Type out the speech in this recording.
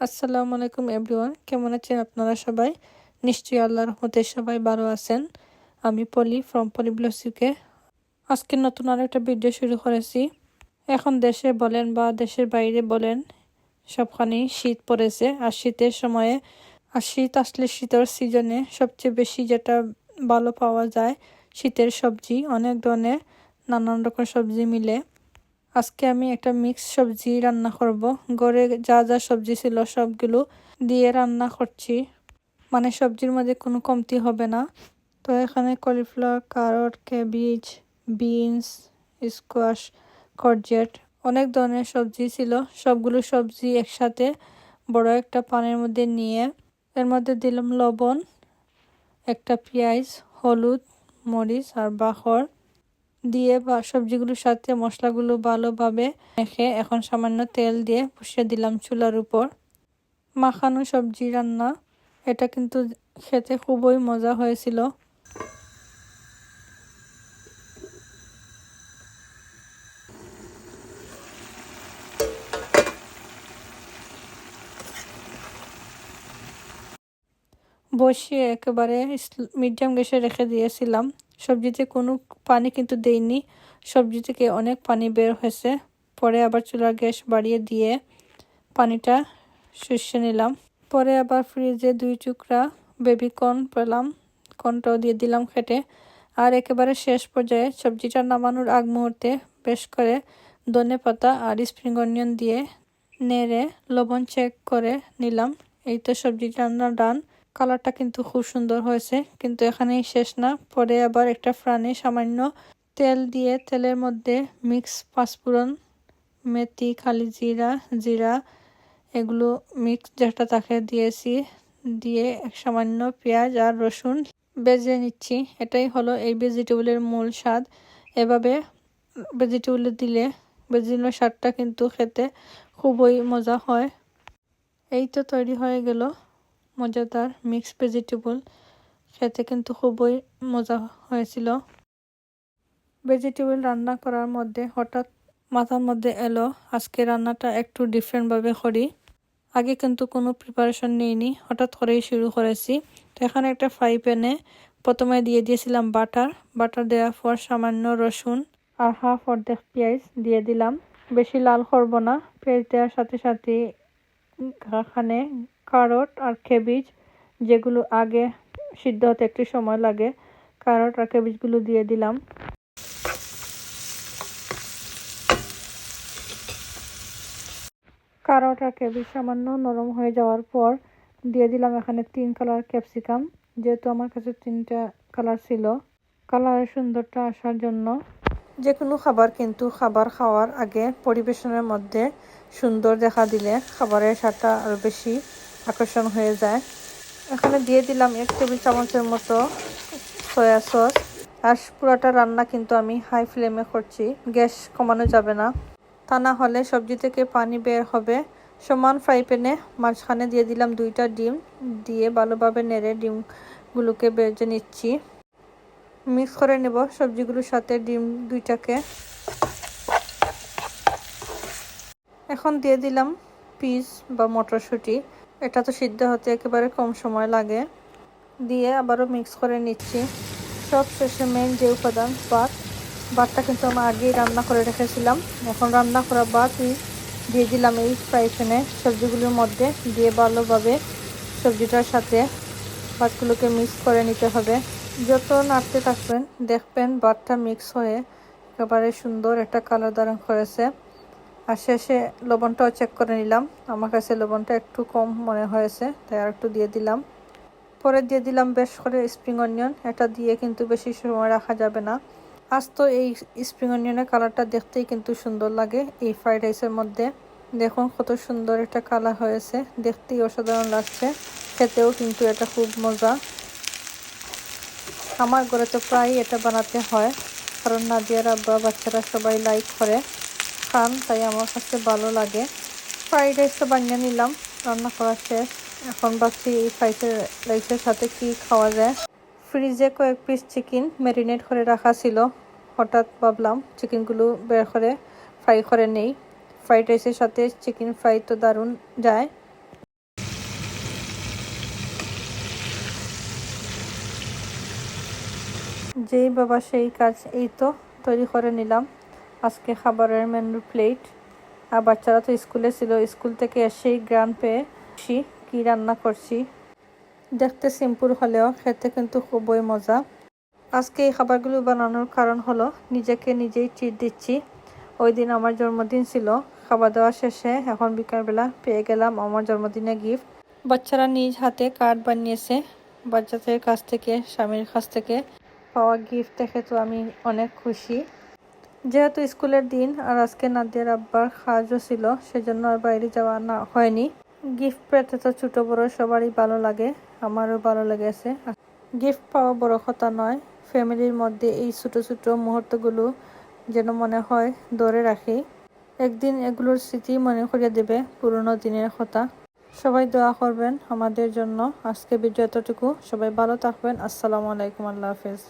আসসালামু আলাইকুম, এভরিওয়ান। কেমন আছেন আপনারা সবাই? নিশ্চয়ই আল্লাহর রহমতে সবাই ভালো আছেন। আমি পলি ফ্রম পলি ব্লসিকে আজকে নতুন আরও একটা ভিডিও শুরু করেছি। এখন দেশে বলেন বা দেশের বাইরে বলেন সবখানেই শীত পড়েছে। আর শীতের সময়ে, আর শীত আসলে শীতের সিজনে সবচেয়ে বেশি যেটা ভালো পাওয়া যায়, শীতের সবজি। অনেক ধরনের নানান রকম সবজি মিলে। আজকে আমি একটা মিক্স সবজি রান্না করব। ঘরে যা যা সবজি ছিল সবগুলো দিয়ে রান্না করছি। মানে সবজির মধ্যে কোনো কমতি হবে না। তো এখানে cauliflower carrot cabbage beans squash courgette অনেক ধরনের সবজি ছিল। সবগুলো সবজি একসাথে বড় একটা পানের মধ্যে নিয়ে এর মধ্যে দিলাম লবণ, একটা পেঁয়াজ, হলুদ, মরিচ আর বাখর। দিয়ে বা সবজিগুলোর সাথে মশলাগুলো ভালোভাবে মেখে এখন সামান্য তেল দিয়ে বসিয়ে দিলাম চুলার উপর। মাখানো সবজি রান্না, এটা কিন্তু খেতে খুবই মজা হয়েছিল। বসিয়ে একেবারে মিডিয়াম গ্যাসে রেখে দিয়েছিলাম। সবজিতে কোনো পানি কিন্তু দেইনি। সবজি থেকে অনেক পানি বের হয়েছে। পরে আবার চুলার গ্যাস বাড়িয়ে দিয়ে পানিটা শুষে নিলাম। পরে আবার ফ্রিজে দুই টুকরা বেবি কর্ন পেলাম। কর্নটাও দিয়ে দিলাম খেটে। আর একেবারে শেষ পর্যায়ে সবজিটা নামানোর আগ মুহূর্তে বেশ করে ধনে পাতা আর স্প্রিং অনিয়ন দিয়ে নেড়ে লবণ চেক করে নিলাম। এই তো সবজিটা রান্না ডান। কালারটা কিন্তু খুব সুন্দর হয়েছে, কিন্তু এখানেই শেষ না। পরে আবার একটা ফ্রানে সামান্য তেল দিয়ে তেলের মধ্যে মিক্স পাঁচফোড়ন, মেথি, খালি জিরা জিরা, এগুলো মিক্স যেটা তাকে দিয়েছি, দিয়ে সামান্য পেঁয়াজ আর রসুন বেজে নিচ্ছি। এটাই হলো এই ভেজিটেবলের মূল স্বাদ। এভাবে ভেজিটেবল দিলে ভেজিটেবলের স্বাদটা কিন্তু খেতে খুবই মজা হয়। এই তো তৈরি হয়ে গেল। মজাদার মিক্স ভেজিটেবল খেতে কিন্তু খুবই মজা হয়েছিল। ভেজিটেবল রান্না করার মধ্যে হঠাৎ মাথার মধ্যে এলো, আজকে রান্নাটা একটু ডিফারেন্টভাবে করি। আগে কিন্তু কোনো প্রিপারেশন নিইনি, হঠাৎ করেই শুরু করেছি। তো এখানে একটা ফ্রাই প্যানে প্রথমে দিয়ে দিয়েছিলাম বাটার বাটার দেওয়ার পর সামান্য রসুন আর হাফ অর্ধেক পেঁয়াজ দিয়ে দিলাম। বেশি লাল করব না, পেঁয়াজ দেওয়ার সাথে সাথে এখানে কারট আর কেবিজ যেগুলো আগে সিদ্ধ হতে একটু সময় লাগে, কারট আর কেবিজগুলো দিয়ে দিলাম। কারট আর কেবিজ সামান্য নরম হয়ে যাওয়ার পর দিয়ে দিলাম এখানে তিন কালার ক্যাপসিকাম, যেহেতু আমার কাছে তিনটা কালার ছিল। কালারের সুন্দরটা আসার জন্য যে কোনো খাবার কিন্তু খাবার খাওয়ার আগে পরিবেশনের মধ্যে সুন্দর দেখা দিলে খাবারের স্বাদটা আরও বেশি আকর্ষণ হয়ে যায়। এখানে দিয়ে দিলাম এক টেবিল চামচের মতো সয়া সস আর পুরোটা রান্না কিন্তু আমি হাই ফ্লেমে করছি। গ্যাস কমানো যাবে না। তা না হলে সবজি থেকে পানি বের হবে। সমান ফ্রাই প্যানে মাঝখানে দিয়ে দিলাম দুইটা ডিম। দিয়ে ভালোভাবে নেড়ে ডিমগুলোকে বেজে নিচ্ছি। মিক্স করে নেব সবজিগুলোর সাথে ডিম দুইটাকে। এখন দিয়ে দিলাম পিস বা মটরশুঁটি। এটা তো সিদ্ধ হতে একেবারে কম সময় লাগে। দিয়ে আবারও মিক্স করে নিচ্ছি। সব শেষে মেন যে উপাদান, ভাত, ভাতটা কিন্তু আমি আগেই রান্না করে রেখেছিলাম। এখন রান্না করা ভাতই দিয়ে দিলাম এই ফ্রাই প্যানে সবজিগুলোর মধ্যে দিয়ে ভালোভাবে সবজিটার সাথে ভাতগুলোকে মিক্স করে নিতে হবে। যত নাড়তে থাকবেন, দেখবেন ভাতটা মিক্স হয়ে একেবারে সুন্দর একটা কালার ধারণ করেছে। আর শেষে লবণটাও চেক করে নিলাম। আমার কাছে লবণটা একটু কম মনে হয়েছে, তাই আর একটু দিয়ে দিলাম। পরে দিয়ে দিলাম বেশ করে স্প্রিং অনিয়ন এটা দিয়ে কিন্তু বেশি সময় রাখা যাবে না। আজ তো এই স্প্রিং অনিয়নের কালারটা দেখতেই কিন্তু সুন্দর লাগে এই ফ্রাইড রাইসের মধ্যে। দেখুন কত সুন্দর একটা কালার হয়েছে, দেখতেই অসাধারণ লাগছে, খেতেও কিন্তু এটা খুব মজা। আমার ঘরে তো প্রায় এটা বানাতে হয়, কারণ নাদিয়ার আব্বা বাচ্চারা সবাই লাইক করে। খান, তাই আমার কাছে ভালো লাগে। ফ্রাইড রাইসটা বানিয়ে নিলাম, রান্না করা শেষ। এখন ভাবছি এই ফ্রাইড রাইসের সাথে কি খাওয়া যায়। ফ্রিজে কয়েক পিস চিকেন ম্যারিনেট করে রাখা ছিল। হঠাৎ ভাবলাম চিকেনগুলো বের করে ফ্রাই করে নেই। ফ্রাইড রাইসের সাথে চিকেন ফ্রাই তো দারুণ যায়। যেই বাবা সেই কাজ এই তো তৈরি করে নিলাম। আজকে খাবারের মেনু প্লেট আর বাচ্চারা তো স্কুলে ছিল, স্কুল থেকে এসেই গ্রান পেয়ে খুশি কী রান্না করছি। দেখতে সিম্পল হলেও খেতে কিন্তু খুবই মজা। আজকে এই খাবারগুলো বানানোর কারণ হলো, নিজেকে নিজেই ট্রিট দিচ্ছি। ওই দিন আমার জন্মদিন ছিল খাবার দাওয়া শেষে এখন বিকালবেলা পেয়ে গেলাম আমার জন্মদিনে গিফট বাচ্চারা নিজ হাতে কার্ড বানিয়েছে, বাচ্চাদের কাছ থেকে, স্বামীর কাছ থেকে। পাওয়া গিফট দেখে তো আমি অনেক খুশি। যেহেতু স্কুলের দিন আর আজকে নাদিয়ার আব্বার কাজও ছিল, সেজন্য আর বাইরে যাওয়া না হয়নি। গিফট পেতে তো ছোটো বড় সবারই ভালো লাগে, আমারও ভালো লেগেছে। গিফট পাওয়া বড় কথা নয়, ফ্যামিলির মধ্যে এই ছোটো ছোটো মুহূর্তগুলো যেন মনে হয় ধরে রাখি। একদিন এগুলোর স্মৃতি মনে করিয়ে দেবে পুরনো দিনের কথা। সবাই দোয়া করবেন আমাদের জন্য। আজকে ভিডিও এতটুকু। সবাই ভালো থাকবেন। আসসালামু আলাইকুম। আল্লাহ হাফেজ।